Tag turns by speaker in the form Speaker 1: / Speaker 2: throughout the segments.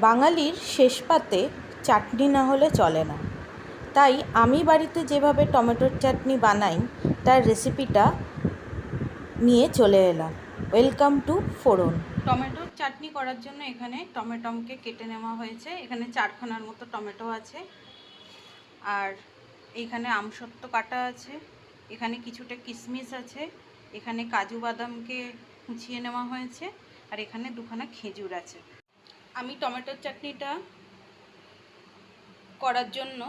Speaker 1: বাঙালির শেষ পাতে চাটনি না হলে চলে না। তাই আমি বাড়িতে যেভাবে টমেটোর চাটনি বানাই, তার রেসিপিটা নিয়ে চলে এলাম। ওয়েলকাম টু ফোড়ন টমেটোর চাটনি করার জন্য এখানে টমেটোকে কেটে নেওয়া হয়েছে। এখানে চারখানার মতো টমেটো আছে। আর এখানে আমসত্ত্ব কাটা আছে। এখানে কিছুটা কিশমিশ আছে। এখানে কাজু বাদামকে কুচিয়ে নেওয়া হয়েছে। আর এখানে দুখানা খেজুর আছে। আমি টমেটোর চাটনিটা করার জন্য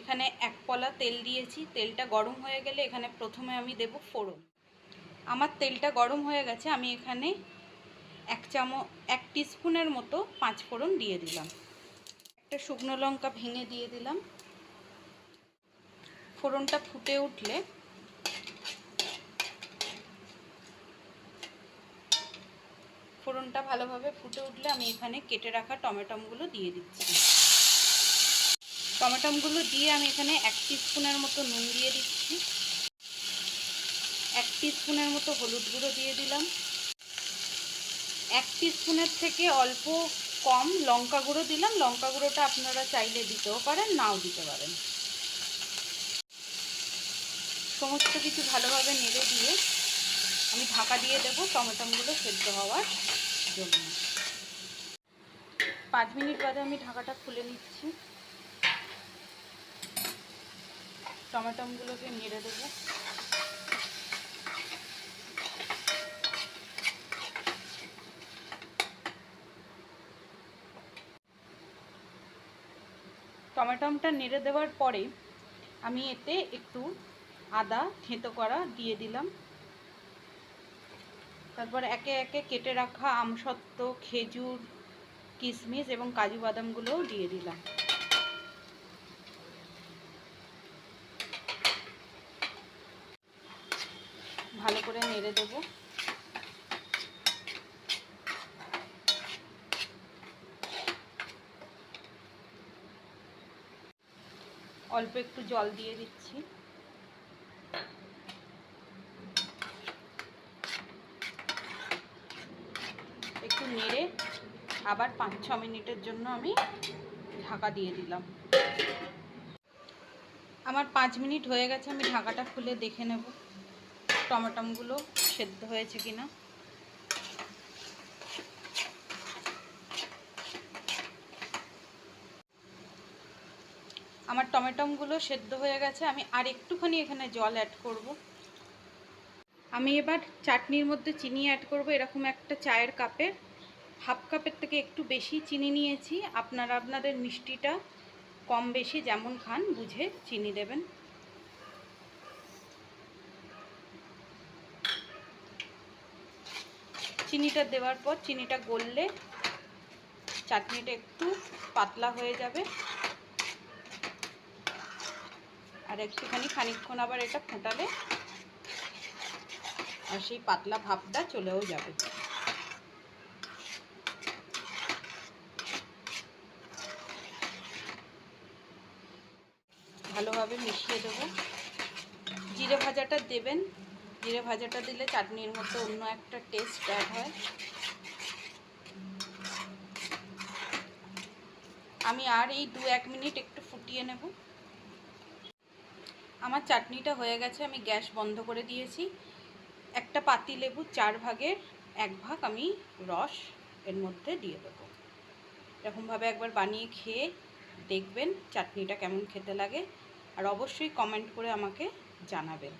Speaker 1: এখানে এক পলা তেল দিয়েছি। তেলটা গরম হয়ে গেলে এখানে প্রথমে আমি দেব ফোড়ন। আমার তেলটা গরম হয়ে গেছে, আমি এখানে এক চামচ, এক স্পুনের মতো পাঁচ ফোড়ন দিয়ে দিলাম। একটা শুকনো লঙ্কা ভেঙে দিয়ে দিলাম। ফোড়নটা ফুটে উঠলে ফোড়নটা ভালোভাবে ফুটে উঠলে আমি এখানে কেটে রাখা টমেটোগুলো দিয়ে দিচ্ছি। টমেটোগুলো দিয়ে আমি এখানে এক স্পুনের মতো নুন দিয়ে দিচ্ছি। এক স্পুনের মতো হলুদ গুঁড়ো দিয়ে দিলাম। এক স্পুনের থেকে অল্প কম লঙ্কা গুঁড়ো দিলাম। লঙ্কা গুঁড়োটা আপনারা চাইলে দিতেও পারেন, নাও দিতে পারেন। সমস্ত কিছু ভালোভাবে নেড়ে দিয়ে আমি ঢাকা দিয়ে দেবো টমেটোগুলো সেদ্ধ হওয়ার জন্য। পাঁচ মিনিট বাদে আমি ঢাকাটা খুলে নিচ্ছি। টমেটোগুলোকে নেড়ে দেবো। টমেটোটা নেড়ে দেওয়ার পরে আমি এতে একটু আদা থেঁতো করা দিয়ে দিলাম। তারপর একে একে কেটে রাখা আমসত্ত্ব, খেজুর, কিশমিশ এবং কাজু বাদামগুলোও দিয়ে দিলাম। ভালো করে নেড়ে দেব। অল্প একটু জল দিয়ে দিচ্ছি। নেড়ে আবার পাঁচ, ছ মিনিটের জন্য আমি ঢাকা দিয়ে দিলাম। আমার পাঁচ মিনিট হয়ে গেছে, আমি ঢাকাটা খুলে দেখে নেব টমেটোগুলো সেদ্ধ হয়েছে কিনা। আমার টমেটোগুলো সেদ্ধ হয়ে গেছে, আমি আর একটুখানি এখানে জল অ্যাড করব। আমি এবার চাটনির মধ্যে চিনি অ্যাড করব, এরকম একটা চায়ের কাপের হাফ কাপের থেকে একটু বেশি চিনি নিয়েছি। আপনারা আপনাদের মিষ্টিটা কম বেশি যেমন খান বুঝে চিনি দেবেন। চিনিটা দেওয়ার পর চিনিটা গললে চাটনিটা একটু পাতলা হয়ে যাবে। আর একটুখানি খানিকক্ষণ আবার এটা ফোটালে আর সেই পাতলা ভাবটা চলেও যাবে। ভালোভাবে মিশিয়ে দেবো। জিরে ভাজাটা দেবেন। জিরে ভাজাটা দিলে চাটনির মতো অন্য একটা টেস্ট অ্যাড হয়। আমি আর এই দু এক মিনিট একটু ফুটিয়ে নেব। আমার চাটনিটা হয়ে গেছে, আমি গ্যাস বন্ধ করে দিয়েছি। একটা পাতি লেবু চার ভাগের এক ভাগ আমি রস এর মধ্যে দিয়ে দেবো। এরকমভাবে একবার বানিয়ে খেয়ে দেখবেন চাটনিটা কেমন খেতে লাগে। আর অবশ্যই কমেন্ট করে আমাকে জানাবেন।